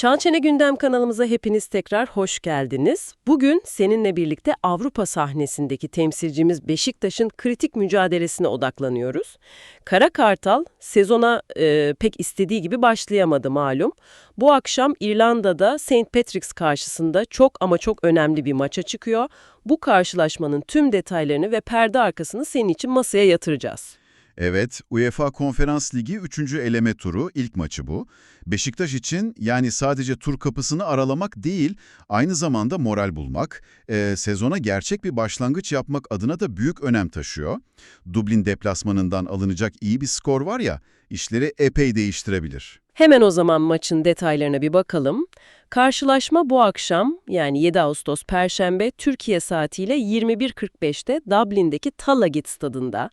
Çançene Gündem kanalımıza hepiniz tekrar hoş geldiniz. Bugün seninle birlikte Avrupa sahnesindeki temsilcimiz Beşiktaş'ın kritik mücadelesine odaklanıyoruz. Kara Kartal sezona e, pek istediği gibi başlayamadı malum. Bu akşam İrlanda'da St. Patrick's karşısında çok ama çok önemli bir maça çıkıyor. Bu karşılaşmanın tüm detaylarını ve perde arkasını senin için masaya yatıracağız. Evet, UEFA Konferans Ligi 3. eleme turu ilk maçı bu. Beşiktaş için yani sadece tur kapısını aralamak değil, aynı zamanda moral bulmak, e, sezona gerçek bir başlangıç yapmak adına da büyük önem taşıyor. Dublin deplasmanından alınacak iyi bir skor var ya, işleri epey değiştirebilir. Hemen o zaman maçın detaylarına bir bakalım. Karşılaşma bu akşam yani 7 Ağustos Perşembe Türkiye saatiyle 21.45'te Dublin'deki Talagit stadında.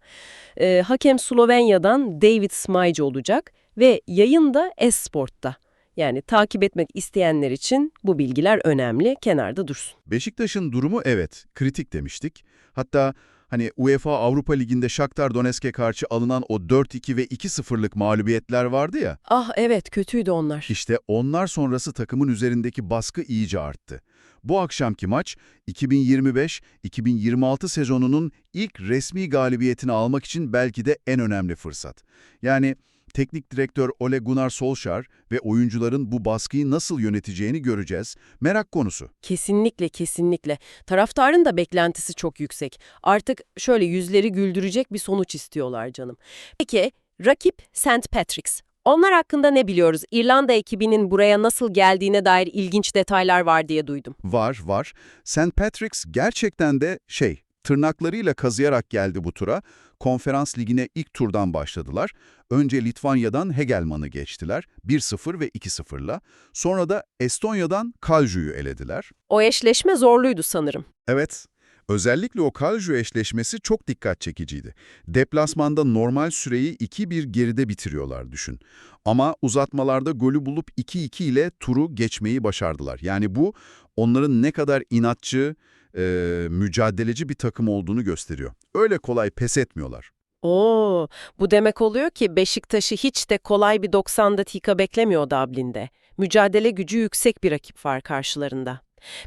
Ee, hakem Slovenya'dan David Smyge olacak ve yayın da Esport'ta. Yani takip etmek isteyenler için bu bilgiler önemli, kenarda dursun. Beşiktaş'ın durumu evet, kritik demiştik. Hatta hani UEFA Avrupa Ligi'nde Shakhtar Donetsk'e karşı alınan o 4-2 ve 2-0'lık mağlubiyetler vardı ya, Ah evet kötüydü onlar. İşte onlar sonrası takımın üzerindeki baskı iyice arttı. Bu akşamki maç 2025-2026 sezonunun ilk resmi galibiyetini almak için belki de en önemli fırsat. Yani teknik direktör Ole Gunnar Solskjaer ve oyuncuların bu baskıyı nasıl yöneteceğini göreceğiz. Merak konusu. Kesinlikle kesinlikle. Taraftarın da beklentisi çok yüksek. Artık şöyle yüzleri güldürecek bir sonuç istiyorlar canım. Peki rakip St. Patrick's. Onlar hakkında ne biliyoruz? İrlanda ekibinin buraya nasıl geldiğine dair ilginç detaylar var diye duydum. Var, var. St. Patrick's gerçekten de şey, tırnaklarıyla kazıyarak geldi bu tura. Konferans ligine ilk turdan başladılar. Önce Litvanya'dan Hegelman'ı geçtiler 1-0 ve 2-0'la. Sonra da Estonya'dan Kalju'yu elediler. O eşleşme zorluydu sanırım. Evet, özellikle o Kalju eşleşmesi çok dikkat çekiciydi. Deplasmanda normal süreyi 2-1 geride bitiriyorlar düşün. Ama uzatmalarda golü bulup 2-2 ile turu geçmeyi başardılar. Yani bu onların ne kadar inatçı, e, mücadeleci bir takım olduğunu gösteriyor. Öyle kolay pes etmiyorlar. Oo, bu demek oluyor ki Beşiktaş'ı hiç de kolay bir 90 dakika beklemiyor Dublin'de. Mücadele gücü yüksek bir rakip var karşılarında.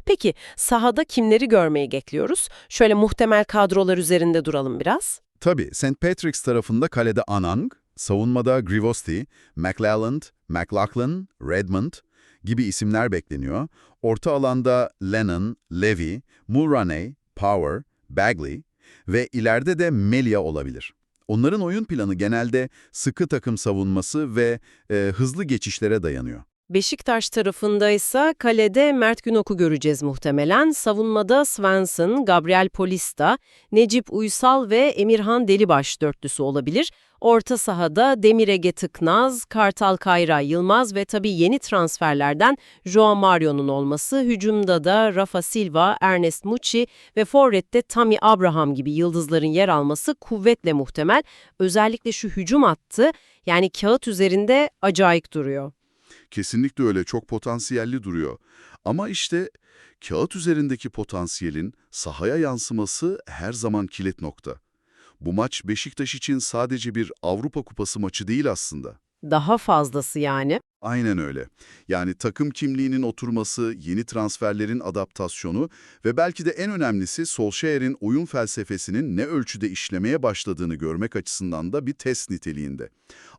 Peki sahada kimleri görmeyi bekliyoruz? Şöyle muhtemel kadrolar üzerinde duralım biraz. Tabii St. Patrick's tarafında kalede Anang, savunmada Grivosti, McLelland, McLaughlin, Redmond gibi isimler bekleniyor. Orta alanda Lennon, Levy, Mulroney, Power, Bagley ve ileride de Melia olabilir. Onların oyun planı genelde sıkı takım savunması ve e, hızlı geçişlere dayanıyor. Beşiktaş tarafındaysa kalede Mert Günok'u göreceğiz muhtemelen. Savunmada Svensson, Gabriel Polista, Necip Uysal ve Emirhan Delibaş dörtlüsü olabilir. Orta sahada Demir Ege Tıknaz, Kartal Kayra Yılmaz ve tabii yeni transferlerden Joao Mario'nun olması, hücumda da Rafa Silva, Ernest Mucci ve forvette Tammy Abraham gibi yıldızların yer alması kuvvetle muhtemel. Özellikle şu hücum hattı yani kağıt üzerinde acayip duruyor. Kesinlikle öyle çok potansiyelli duruyor. Ama işte kağıt üzerindeki potansiyelin sahaya yansıması her zaman kilit nokta. Bu maç Beşiktaş için sadece bir Avrupa Kupası maçı değil aslında. Daha fazlası yani. Aynen öyle. Yani takım kimliğinin oturması, yeni transferlerin adaptasyonu ve belki de en önemlisi Solskjaer'in oyun felsefesinin ne ölçüde işlemeye başladığını görmek açısından da bir test niteliğinde.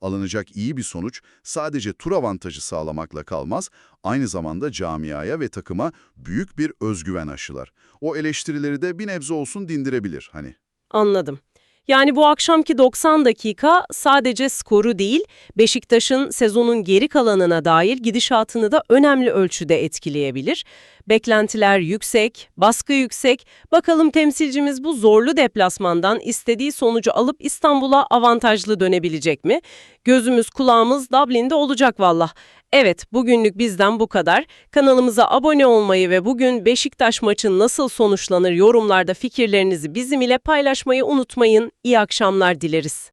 Alınacak iyi bir sonuç sadece tur avantajı sağlamakla kalmaz, aynı zamanda camiaya ve takıma büyük bir özgüven aşılar. O eleştirileri de bir nebze olsun dindirebilir hani. Anladım. Yani bu akşamki 90 dakika sadece skoru değil, Beşiktaş'ın sezonun geri kalanına dair gidişatını da önemli ölçüde etkileyebilir. Beklentiler yüksek, baskı yüksek. Bakalım temsilcimiz bu zorlu deplasmandan istediği sonucu alıp İstanbul'a avantajlı dönebilecek mi? Gözümüz kulağımız Dublin'de olacak valla. Evet, bugünlük bizden bu kadar. Kanalımıza abone olmayı ve bugün Beşiktaş maçı nasıl sonuçlanır yorumlarda fikirlerinizi bizim ile paylaşmayı unutmayın. İyi akşamlar dileriz.